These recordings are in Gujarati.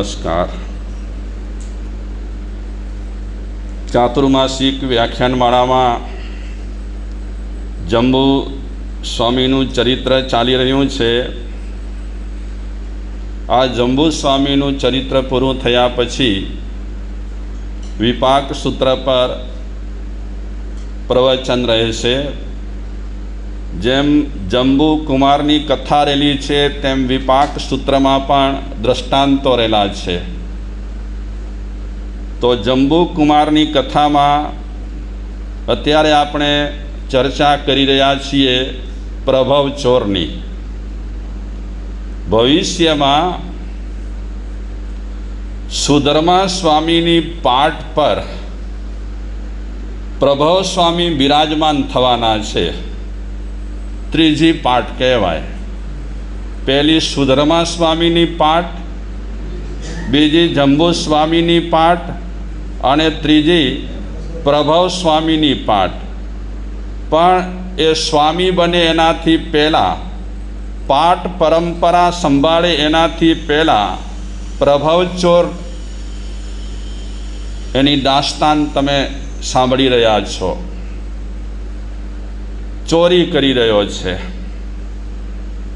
નમસ્કાર. ચાતુર્માસિક વ્યાખ્યાનમાળામાં જંબુ સ્વામીનું ચરિત્ર ચાલી રહ્યું છે. આ જંબુ સ્વામીનું ચરિત્ર પૂરું થયા પછી વિપાક સૂત્ર પર પ્રવચન રહેશે. જેમ જંબુ કુમારની કથા રહેલી છે, તેમ વિપાક સૂત્રમાં પણ દ્રષ્ટાંતો રહેલા છે. તો જંબુ કુમારની કથામાં અત્યારે આપણે ચર્ચા કરી રહ્યા છીએ પ્રભવ ચોરની. ભવિષ્યમાં સુધર્મા સ્વામીની પાઠ પર પ્રભવ સ્વામી બિરાજમાન થવાના છે. ત્રીજી પાઠ કહેવાય. પહેલી સુધર્મા સ્વામીની પાઠ, બીજી જંબુ સ્વામીની પાઠ અને ત્રીજી પ્રભવ સ્વામીની પાઠ. પણ એ સ્વામી બને એનાથી પહેલાં, પાઠ પરંપરા સંભાળે એનાથી પહેલાં પ્રભવચોર એની દાસ્તાન તમે સાંભળી રહ્યા છો. ચોરી કરી રહ્યો છે.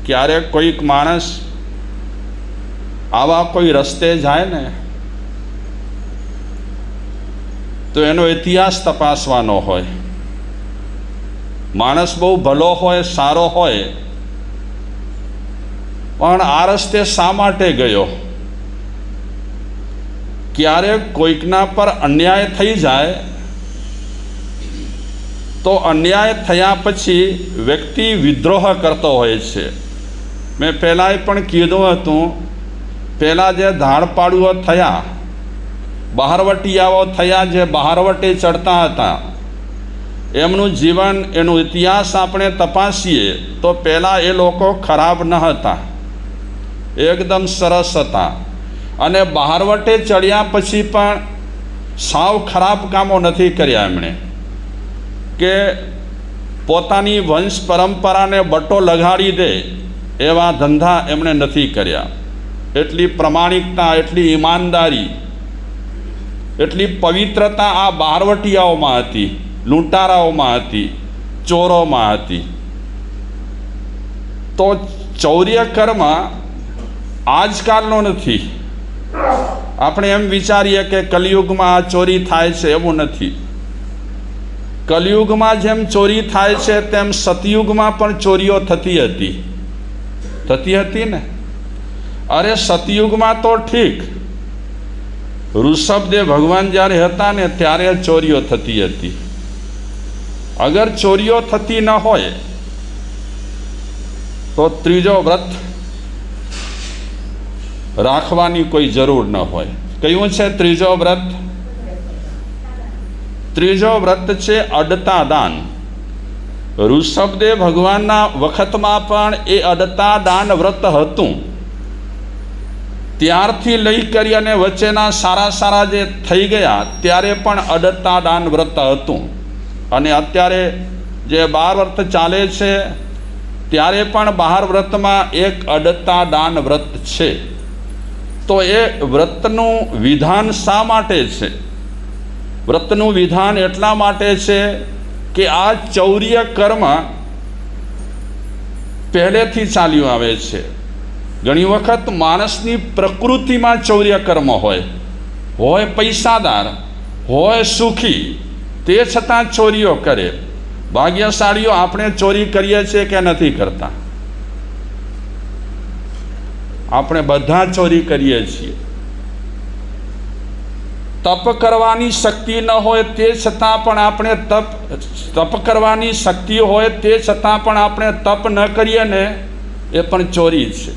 ક્યારેક કોઈક માણસ આવા કોઈ રસ્તે જાય ને, તો એનો ઇતિહાસ તપાસવાનો હોય. માણસ બહુ ભલો હોય, સારો હોય, પણ આ રસ્તે શા માટે ગયો? ક્યારેક કોઈકના પર અન્યાય થઈ જાય તો અન્યાય થયા પછી વ્યક્તિ વિદ્રોહ કરતો હોય છે. મેં પહેલાંય પણ કીધું હતું, પહેલાં જે ધાડપાડુઓ થયા, બહારવટીયાઓ થયા જે બહારવટે ચડતા હતા, એમનું જીવન, એનો ઇતિહાસ આપણે તપાસીએ તો પહેલાં એ લોકો ખરાબ ન હતા. એકદમ સરસ હતા. અને બહારવટે ચડ્યા પછી પણ સાવ ખરાબ કામો નથી કર્યા એમણે. કે પોતાની વંશ પરંપરાને બટો લગાડી દે એવા ધંધા એમણે નથી કર્યા. એટલી પ્રમાણિકતા, એટલી ઈમાનદારી, એટલી પવિત્રતા આ બહારવટીયાઓમાં હતી, લૂંટારાઓમાં હતી, ચોરોમાં હતી. તો ચૌર્ય કર્મ આજકાલનો નથી. આપણે એમ વિચારીએ કે કલિયુગમાં આ ચોરી થાય છે એવું નથી. કલિયુગમાં જેમ ચોરી થાય છે, તેમ સતયુગમાં પણ ચોરીઓ થતી હતી. થતી હતી ને? અરે, સતયુગમાં તો ઠીક. ઋષભદેવ ભગવાન જ્યારે હતા ને, ત્યારે ચોરીઓ થતી હતી. અગર ચોરીઓ થતી ન હોય, તો ત્રીજો વ્રત રાખવાની કોઈ જરૂર ન હોય. કયું છે ત્રીજો વ્રત? ત્રીજો વ્રત છે અડતા દાન ઋષભદેવ ભગવાનના વખતમાં પણ એ અડતા દાન વ્રત હતું. ત્યારથી લઈ કરી અને વચ્ચેના સારા સારા જે થઈ ગયા, ત્યારે પણ અડતા દાન વ્રત હતું. અને અત્યારે જે બાર વ્રત ચાલે છે, ત્યારે પણ બહાર વ્રતમાં એક અડતા દાન વ્રત છે. તો એ વ્રતનું વિધાન શા માટે છે? વ્રતનું વિધાન એટલા માટે છે કે આ ચૌર્ય કર્મ પહેલેથી ચાલ્યું આવે છે. ઘણી વખત માણસની પ્રકૃતિમાં ચૌર્ય કર્મ હોય. હોય પૈસાદાર, હોય સુખી, તે છતાં ચોરીઓ કરે. ભાગ્યશાળીઓ આપણે ચોરી કરીએ છીએ કે નથી કરતા? આપણે બધા ચોરી કરીએ છીએ. તપ કરવાની શક્તિ ન હોય તે છતાં પણ આપણે તપ તપ કરવાની શક્તિ હોય તે છતાં પણ આપણે તપ ન કરીએ ને એ પણ ચોરી છે.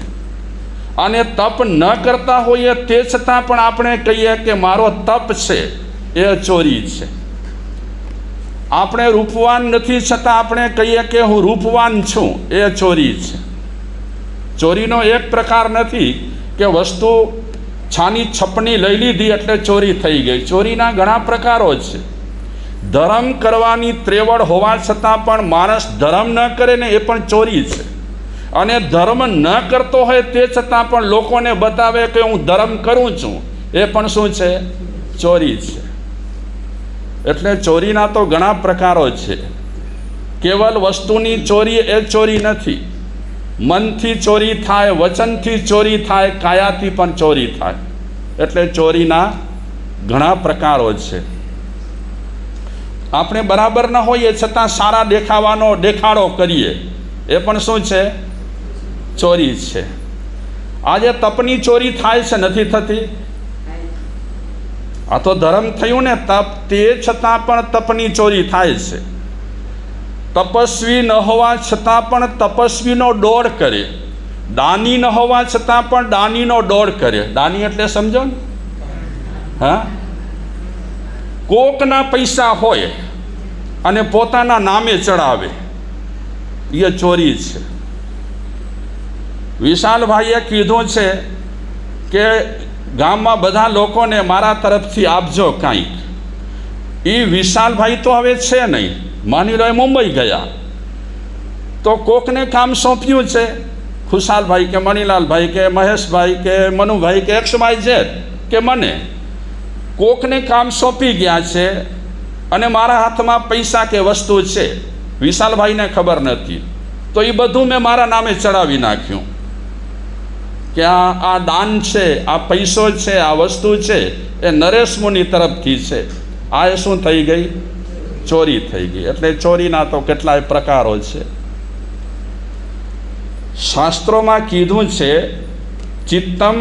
અને તપ ન કરતા હોઈએ તે છતાં પણ આપણે કહીએ કે મારો તપ છે, એ ચોરી છે. આપણે રૂપવાન નથી છતાં આપણે કહીએ કે હું રૂપવાન છું, એ ચોરી છે. ચોરીનો એક પ્રકાર નથી કે વસ્તુ છાની છપની લઈ લીધી એટલે ચોરી થઈ ગઈ. ચોરીના ઘણા પ્રકારો છે. ધર્મ કરવાની ત્રેવડ હોવા છતાં પણ માણસ ધર્મ ન કરે ને એ પણ ચોરી છે. અને ધર્મ ન કરતો હોય તે છતાં પણ લોકોને બતાવે કે હું ધર્મ કરું છું. એ પણ શું છે? ચોરી છે. એટલે ચોરીના તો ઘણા પ્રકારો છે. કેવલ વસ્તુની ચોરી એ ચોરી નથી. મનથી ચોરી થાય, વચનથી ચોરી થાય, કાયાથી પણ ચોરી થાય. એટલે ચોરીના ઘણા પ્રકારો છે. આપણે બરાબર ન હોઈએ છતાં સારા દેખાવાનો દેખાડો કરીએ. એ પણ શું છે? ચોરી છે. આજે તપની ચોરી થાય છે, નથી થતી? આ તો ધર્મ થયું ને, તપ તે છતાં પણ તપની ચોરી થાય છે. તપસ્વી ન હોવા છતાં પણ તપસ્વીનો દોર કરે. દાની ન હોવા છતાં પણ દાનીનો દોર કરે. દાની એટલે સમજો ને? હા? કોકના પૈસા હોય અને પોતાના નામે ચડાવે, એ ચોરી છે. વિશાલભાઈએ કીધું છે કે ગામમાં બધા લોકોને મારા તરફથી આપજો કાંઈક. એ વિશાલભાઈ તો હવે છે નહીં. માની લો એ મુંબઈ ગયા. તો કોકને કામ સોંપ્યું છે? ખુશાલભાઈ કે મણિલાલભાઈ કે મહેશભાઈ કે મનુભાઈ કે એક્સભાઈ છે કે મને. કોકને કામ સોંપી ગયા છે અને મારા હાથમાં પૈસા કે વસ્તુ છે? વિશાલભાઈને ખબર નથી. તો એ બધું મેં મારા નામે ચડાવી નાખ્યું. કે આ આ દાન છે, આ પૈસો છે, આ વસ્તુ છે, એ નરેશ મુનિ તરફથી છે. આ એ શું થઈ ગઈ? ચોરી થઈ ગઈ. એટલે ચોરીના તો કેટલાય પ્રકારો છે. શાસ્ત્રોમાં કીધું છે, ચિત્તમ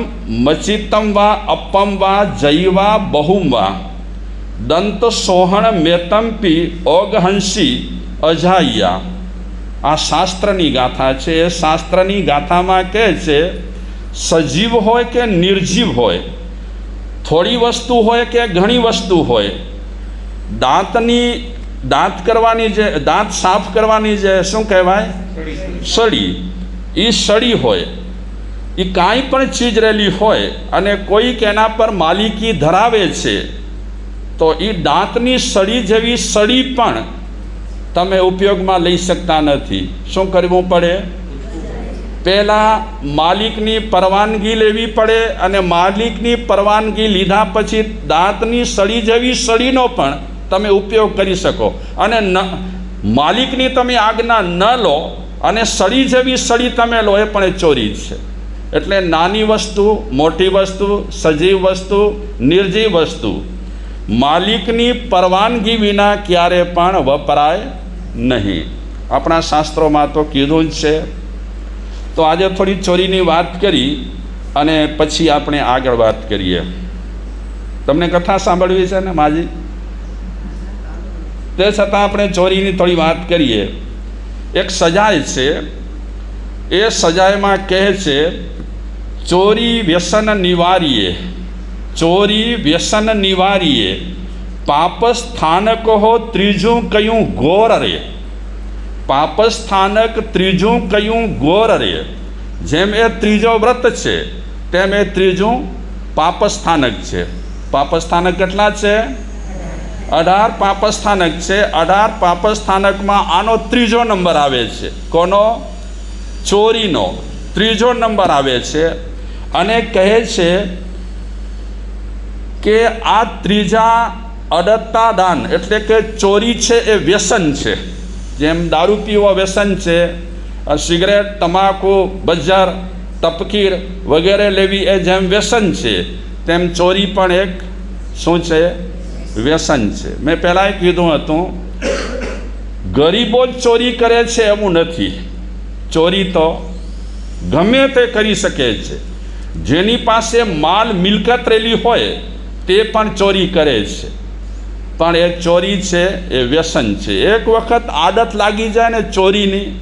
મચિત્તમ વા અપમ વા જૈવા બહુમ વા. દંત સોહણ મેતંપી ઓગહંસી અજાયા આ શાસ્ત્રની ગાથા છે. એ શાસ્ત્રની ગાથામાં કહે છે, સજીવ હોય કે નિર્જીવ હોય, થોડી વસ્તુ હોય કે ઘણી વસ્તુ હોય, દાંતની દાંત કરવાની જે, દાંત સાફ કરવાની જે શું કહેવાય? સળી. એ સળી હોય. એ કાંઈ પણ ચીજ રહેલી હોય અને કોઈક એના પર માલિકી ધરાવે છે, તો એ દાંતની સળી જેવી સળી પણ તમે ઉપયોગમાં લઈ શકતા નથી. શું કરવું પડે? પહેલાં માલિકની પરવાનગી લેવી પડે અને માલિકની પરવાનગી લીધા પછી દાંતની સળી જેવી સળીનો પણ તમે ઉપયોગ કરી શકો. અને ન, માલિકની તમે આજ્ઞા ન લો, અને સળી જેવી સળી તમે લો, એ પણ એ ચોરી છે. એટલે નાની વસ્તુ, મોટી વસ્તુ, સજીવ વસ્તુ, નિર્જીવ વસ્તુ, માલિકની પરવાનગી વિના ક્યારે પણ વપરાય નહીં. આપણા શાસ્ત્રોમાં તો કીધું જ છે. તો આજે થોડી ચોરીની વાત કરી, અને પછી આપણે આગળ વાત કરીએ. તમને કથા સાંભળવી છે ને, માજી? તે છતાં આપણે ચોરીની થોડી વાત કરીએ. એક સજાય છે. એ સજાયમાં કહે છે, ચોરી વ્યસન નિવારીએ. ચોરી વ્યસન નિવારીએ. પાપ સ્થાનક હો ત્રીજું કયું ઘોર રે. પાપ સ્થાનક ત્રીજું કયું ઘોર રે. જેમ એ ત્રીજો વ્રત છે, તેમ એ ત્રીજું પાપ સ્થાનક છે. પાપ સ્થાનક કેટલા છે? અઢાર પાપ સ્થાનક છે. અઢાર પાપ સ્થાનકમાં આનો ત્રીજો નંબર આવે છે. કોનો? ચોરીનો. ત્રીજો નંબર આવે છે અને કહે છે કે આ ત્રીજા અડતા દાન એટલે કે ચોરી છે એ વ્યસન છે. જેમ દારૂ પીવો વ્યસન છે સિગરેટ, તમાકુ બજાર તપકીર વગેરે લેવી એ જેમ વ્યસન છે, તેમ ચોરી પણ એક શું છે? વ્યસન છે. મેં પહેલાં કીધું હતું, ગરીબો જ ચોરી કરે છે એવું નથી. ચોરી તો ગમે તે કરી શકે છે. જેની પાસે માલ મિલકત રહેલી હોય, તે પણ ચોરી કરે છે. પણ એ ચોરી છે, એ વ્યસન છે. એક વખત આદત લાગી જાય ને ચોરીની,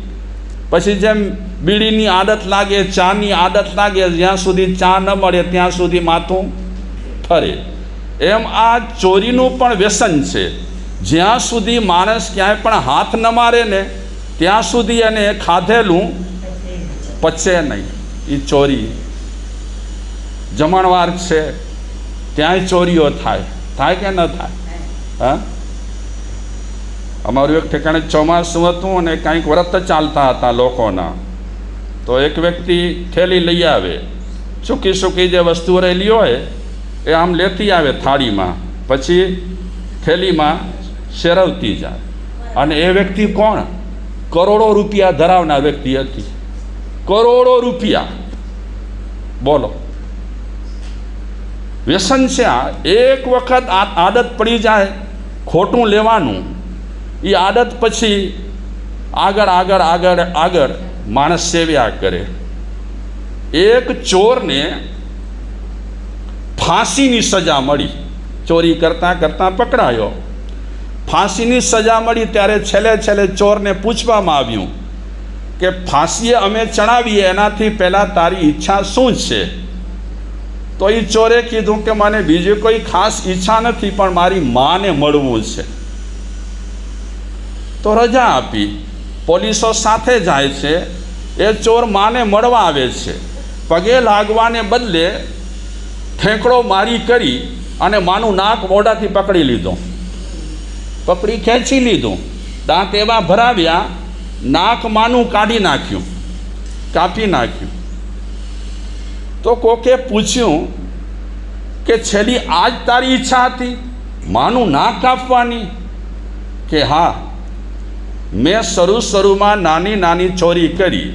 પછી જેમ બીડીની આદત લાગે, ચાની આદત લાગે, જ્યાં સુધી ચા ન મળે, ત્યાં સુધી માથું ફરે. એમ આ ચોરીનું પણ વ્યસન છે. જ્યાં સુધી માણસ ક્યાંય પણ હાથ ન મારે ને, ત્યાં સુધી એને ખાધેલું પચે નહીં. એ ચોરી જમણવાર છે, ત્યાંય ચોરીઓ થાય. થાય કે ન થાય? હા? અમારું એક ઠેકાણે ચોમાસું હતું અને કાંઈક વ્રત ચાલતા હતા લોકોના. તો એક વ્યક્તિ થેલી લઈ આવે. સૂકી સૂકી જે વસ્તુ રહેલી હોય એ આમ લેતી આવે થાળીમાં, પછી થેલીમાં શેરવતી જાય. અને એ વ્યક્તિ કોણ? કરોડો રૂપિયા ધરાવનાર વ્યક્તિ હતી. કરોડો રૂપિયા. બોલો. વ્યસન છે એક વખત આદત પડી જાય, ખોટું લેવાનું. એ આદત પછી આગળ આગળ આગળ આગળ માણસ સેવ્યા કરે. એક ચોરને ફાંસીની સજા મળી. ચોરી કરતાં કરતાં પકડાયો. ફાંસીની સજા મળી ત્યારે છેલ્લે છેલ્લે ચોરને પૂછવામાં આવ્યું કે ફાંસીએ અમે ચણાવીએ, એનાથી પહેલાં તારી ઈચ્છા શું છે? તો એ ચોરે કીધું કે મને બીજી કોઈ ખાસ ઈચ્છા નથી, પણ મારી માને મળવું છે. તો રજા આપી. પોલીસો સાથે જાય છે. એ ચોર માને મળવા આવે છે. પગે લાગવાને બદલે ઠેકડો મારી કરી અને માનું નાક મોઢાથી પકડી લીધો. પકડી ખેંચી લીધું. દાંત એવા ભરાવ્યા, નાક માનું કાઢી નાખ્યું, કાપી નાખ્યું. તો કોકે પૂછ્યું કે છેલ્લી આજ તારી ઈચ્છા હતી? માનું નાક કાપવાની? કે હા, મેં શરૂ શરૂમાં નાની નાની ચોરી કરી.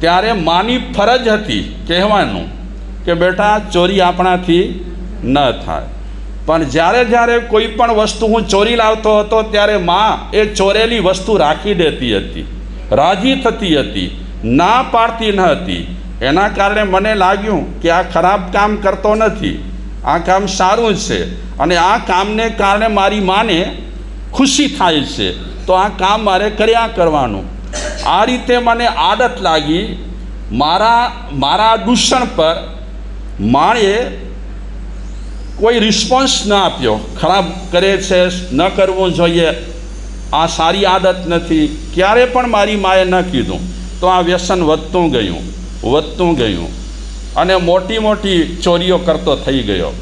ત્યારે માની ફરજ હતી કહેવાનું. કે બેટા, ચોરી આપણાથી ન થાય. પણ જ્યારે જ્યારે કોઈ પણ વસ્તુ હું ચોરી લાવતો હતો, ત્યારે માં એ ચોરેલી વસ્તુ રાખી દેતી હતી, રાજી થતી હતી, ના પાડતી ન હતી. એના કારણે મને લાગ્યું કે આ ખરાબ કામ કરતો નથી. આ કામ સારું છે અને આ કામને કારણે મારી માને ખુશી થાય છે. તો આ કામ મારે કર્યા કરવાનું. આ રીતે મને આદત લાગી. મારા મારા દૂષણ પર માએ કોઈ રિસ્પોન્સ ન આપ્યો. ખરાબ કરે છે, ન કરવું જોઈએ, આ સારી આદત નથી. ક્યારે પણ મારી માએ ન કીધું, તો આ વ્યસન વધતું ગયું વધતું ગયું. અને મોટી મોટી ચોરીઓ કરતો થઈ ગયો.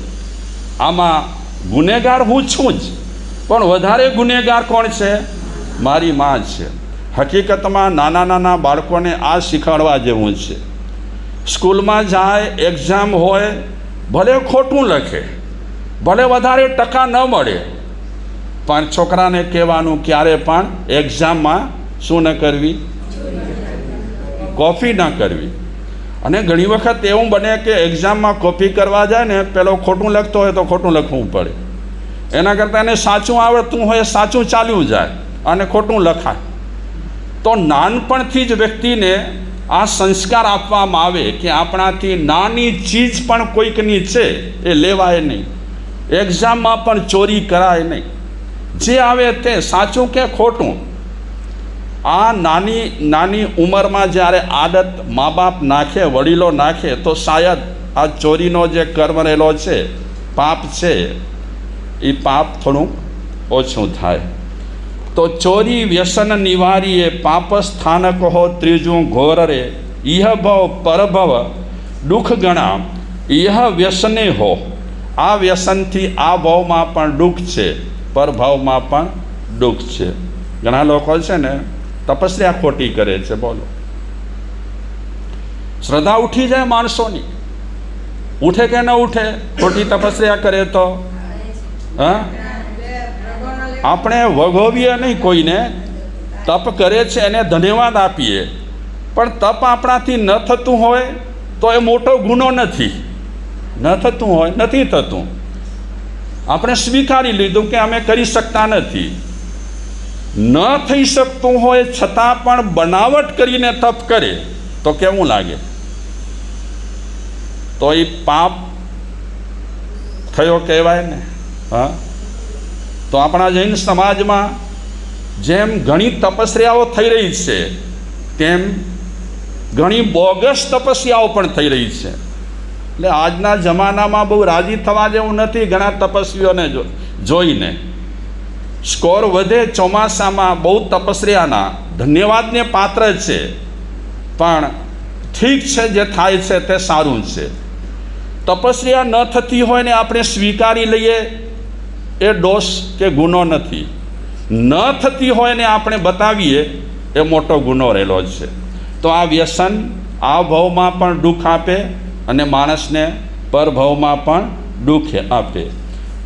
આમાં ગુનેગાર હું છું જ, પણ વધારે ગુનેગાર કોણ છે? મારી મા છે. હકીકતમાં નાના નાના બાળકોને આ શીખવાડવા જેવું છે. સ્કૂલમાં જાય એક્ઝામ હોય, ભલે ખોટું લખે, ભલે વધારે ટકા ન મળે, પણ છોકરાને કહેવાનું ક્યારે પણ એક્ઝામમાં શું ન કરવી? કોપી ન કરવી. અને ઘણી વખત એવું બને કે એક્ઝામમાં કોપી કરવા જાય ને, પેલો ખોટું લખતો હોય તો ખોટું લખવું પડે. એના કરતાં એને સાચું આવડતું હોય, સાચું ચાલ્યું જાય અને ખોટું લખાય. તો નાનપણથી જ વ્યક્તિને આ સંસ્કાર આપવામાં આવે કે આપણાથી નાની ચીજ પણ કોઈકની છે, એ લેવાય નહીં. એક્ઝામમાં પણ ચોરી કરાય નહીં. જે આવે તે સાચું કે ખોટું? આ નાની નાની ઉંમરમાં જ્યારે આદત મા બાપ નાખે, વડીલો નાખે, તો શાયદ આ ચોરીનો જે કર્મ રહેલો છે, પાપ છે એ પાપ થોડું ઓછું થાય. તો ચોરી વ્યસન નિવારીએ પાપ સ્થાનક હો ત્રીજું ઘોર રે ઇહ ભવ પરભવ દુઃખ ગણા, ઇહ વ્યસને હો. આ વ્યસનથી આ ભાવમાં પણ દુઃખ છે, પરભાવમાં પણ દુઃખ છે. ઘણા લોકો છે ને તપસ્યા ખોટી કરે છે, બોલો. શ્રદ્ધા ઉઠી જાય માણસોની. ઉઠે કે ન ઉઠે? ખોટી તપસ્યા કરે તો? હા? આપણે વગોવીએ નહીં કોઈને, તપ કરે છે એને ધન્યવાદ આપીએ. પણ તપ આપણાથી ન થતું હોય તો એ મોટો ગુનો નથી. ન થતું હોય, નથી થતું. આપણે સ્વીકારી લીધું કે અમે કરી શકતા નથી. ન થઈ શકતું હોય છતાં પણ બનાવટ કરીને તપ કરે, તો કેવું લાગે? તો એ પાપ થયો કહેવાય ને, હા? તો આપણા જૈન સમાજમાં જેમ ઘણી તપસ્યાઓ થઈ રહી છે, તેમ ઘણી બોગસ તપસ્યાઓ પણ થઈ રહી છે. એટલે આજના જમાનામાં બહુ રાજી થવા જેવું નથી ઘણા તપસ્વીઓને જોઈને. સ્કોર વધે ચોમાસામાં બહુ તપસ્યાના, ધન્યવાદને પાત્ર છે. પણ ઠીક છે જે થાય છે તે સારું છે. તપસ્યા ન થતી હોય ને આપણે સ્વીકારી લઈએ એ દોષ કે ગુનો નથી. ન થતી હોય ને આપણે બતાવીએ, એ મોટો ગુનો રહેલો છે. તો આ વ્યસન આ ભાવમાં પણ દુઃખ આપે અને માણસને પરભાવમાં પણ દુઃખ આપે.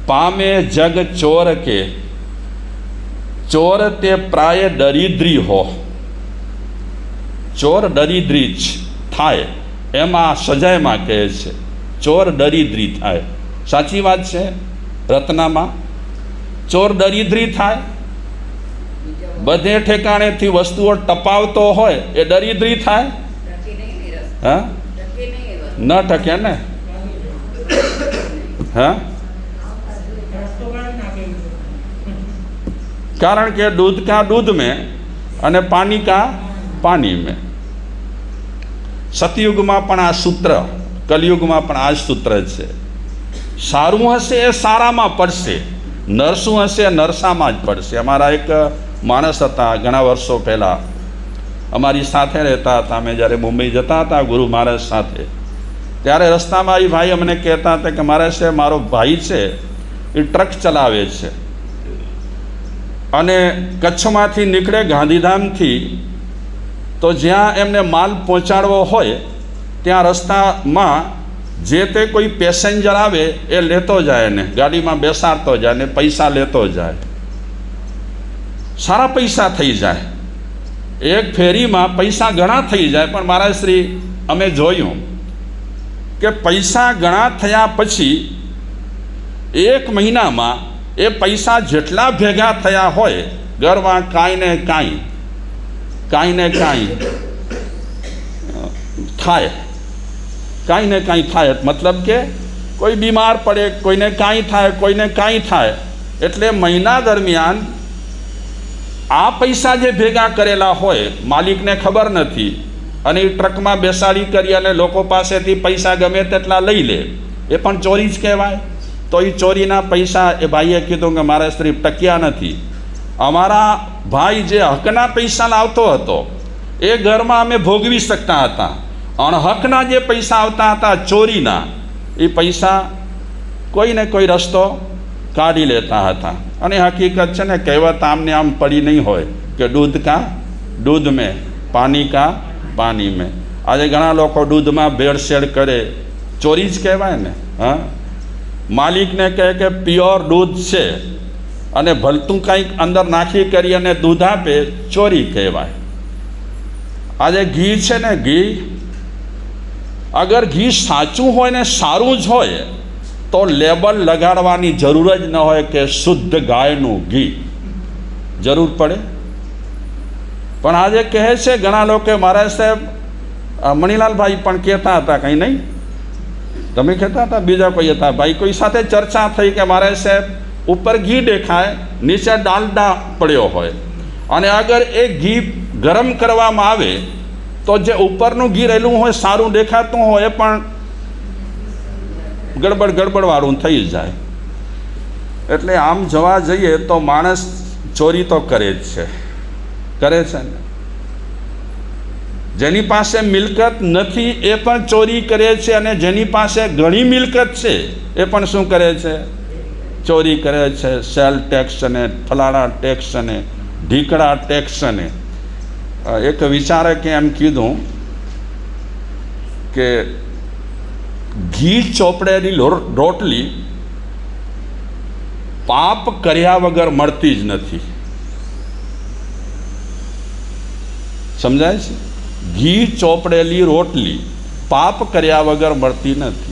પામે જગ ચોર કે, ચોર તે પ્રાય દરિદ્રી હો. ચોર દરિદ્રી જ થાય, એમાં સજાયમાં કહે છે. ચોર દરિદ્રી થાય. સાચી વાત છે? રત્નામાં ચોર દરિદ્રી થાય, બધે ઠેકાણેથી વસ્તુઓ ટપાવતો હોય એ દરિદ્રી થાય? હા? ન ટકે ને? હા? કારણ કે દૂધ કા દૂધ મેં અને પાણી કા પાણી મેં. સતયુગમાં પણ આ સૂત્ર, કલયુગમાં પણ આ જ સૂત્ર છે. સારું હશે એ સારામાં પડશે, નરસું હશે નરસામાં જ પડશે. અમારા એક માણસ હતા ઘણા વર્ષો પહેલાં. અમારી સાથે રહેતા હતા. અમે જ્યારે મુંબઈ જતા હતા ગુરુ મહારાજ સાથે. ત્યારે રસ્તામાં એ ભાઈ અમને કહેતા હતા કે, મારે છે, મારો ભાઈ છે, એ ટ્રક ચલાવે છે. અને કચ્છમાંથી નીકળે ગાંધીધામથી, તો જ્યાં એમને માલ પહોંચાડવો હોય, ત્યાં રસ્તામાં જે તે કોઈ પેસેન્જર આવે, એ લેતો જાય ને. ગાડીમાં બેસાડતો જાય ને, પૈસા લેતો જાય. સારા પૈસા થઈ જાય. એક ફેરીમાં પૈસા ઘણા થઈ જાય, પણ મારા શ્રી, અમે જોયું કે પૈસા ઘણા થયા પછી એક મહિનામાં એ પૈસા જેટલા ભેગા થયા હોય, ઘરમાં કાંઈ ને કાંઈ કાંઈ ને કાંઈ થાય. કાંઈ ને કાંઈ થાય. મતલબ કે કોઈ બીમાર પડે, કોઈને કાંઈ થાય, કોઈને કાંઈ થાય. એટલે મહિના દરમિયાન આ પૈસા જે ભેગા કરેલા હોય, માલિકને ખબર નથી. અને એ ટ્રકમાં બેસાડી કરી અને લોકો પાસેથી પૈસા ગમે તેટલા લઈ લે. એ પણ ચોરી જ કહેવાય. તો એ ચોરીના પૈસા એ ભાઈએ કીધું કે મારા સ્ત્રી ટક્યા નથી. અમારા ભાઈ જે હકના પૈસા લાવતો હતો, એ ઘરમાં અમે ભોગવી શકતા હતા. અણહકના જે પૈસા આવતા હતા, ચોરીના, એ પૈસા કોઈને કોઈ રસ્તો કાઢી લેતા હતા. અને હકીકત છે ને, કહેવત આમને આમ પડી નહીં હોય કે દૂધ કા દૂધ મેં, પાણી કા પાણી મેં. આજે ઘણા લોકો દૂધમાં ભેળસેળ કરે. ચોરી જ કહેવાય ને, હા? માલિકને કહે કે પ્યોર દૂધ છે અને ભલતું કંઈક અંદર નાખી કરી અને દૂધ આપે, ચોરી કહેવાય. આજે ઘી છે ને, ઘી અગર ઘી સાચું હોય ને સારું જ હોય, તો લેબલ લગાડવાની જરૂર જ ન હોય કે શુદ્ધ ગાયનું ઘી. જરૂર પડે? પણ આજે કહે છે, ઘણા લોકો, મહારાજ સાહેબ મણિલાલભાઈ પણ કહેતા હતા કંઈ નહીં? તમે કહેતા હતા? બીજા કોઈ હતા? ભાઈ, કોઈ સાથે ચર્ચા થઈ કે મારે સાહેબ, ઉપર ઘી દેખાય, નીચે ડાલડા પડ્યો હોય. અને અગર એ ઘી ગરમ કરવામાં આવે તો જે ઉપરનું ઘી રહેલું હોય, સારું દેખાતું હોય, એ પણ ગડબડ ગડબડવાળું થઈ જાય. એટલે આમ જોવા જઈએ તો માણસ ચોરી તો કરે જ છે. કરે છે ને. જેની પાસે મિલકત નથી, એ પણ ચોરી કરે છે અને જેની પાસે ઘણી મિલકત છે, એ પણ શું કરે છે? ચોરી કરે છે. સેલ ટેક્સ અને ફલાણા ટેક્સ અને ઢીકડા ટેક્સ અને એક વિચારકે એમ કીધું કે ઘી ચોપડેલી લો- રોટલી પાપ કર્યા વગર મળતી જ નથી સમજાય છે ઘી ચોપડેલી રોટલી પાપ કર્યા વગર મળતી નથી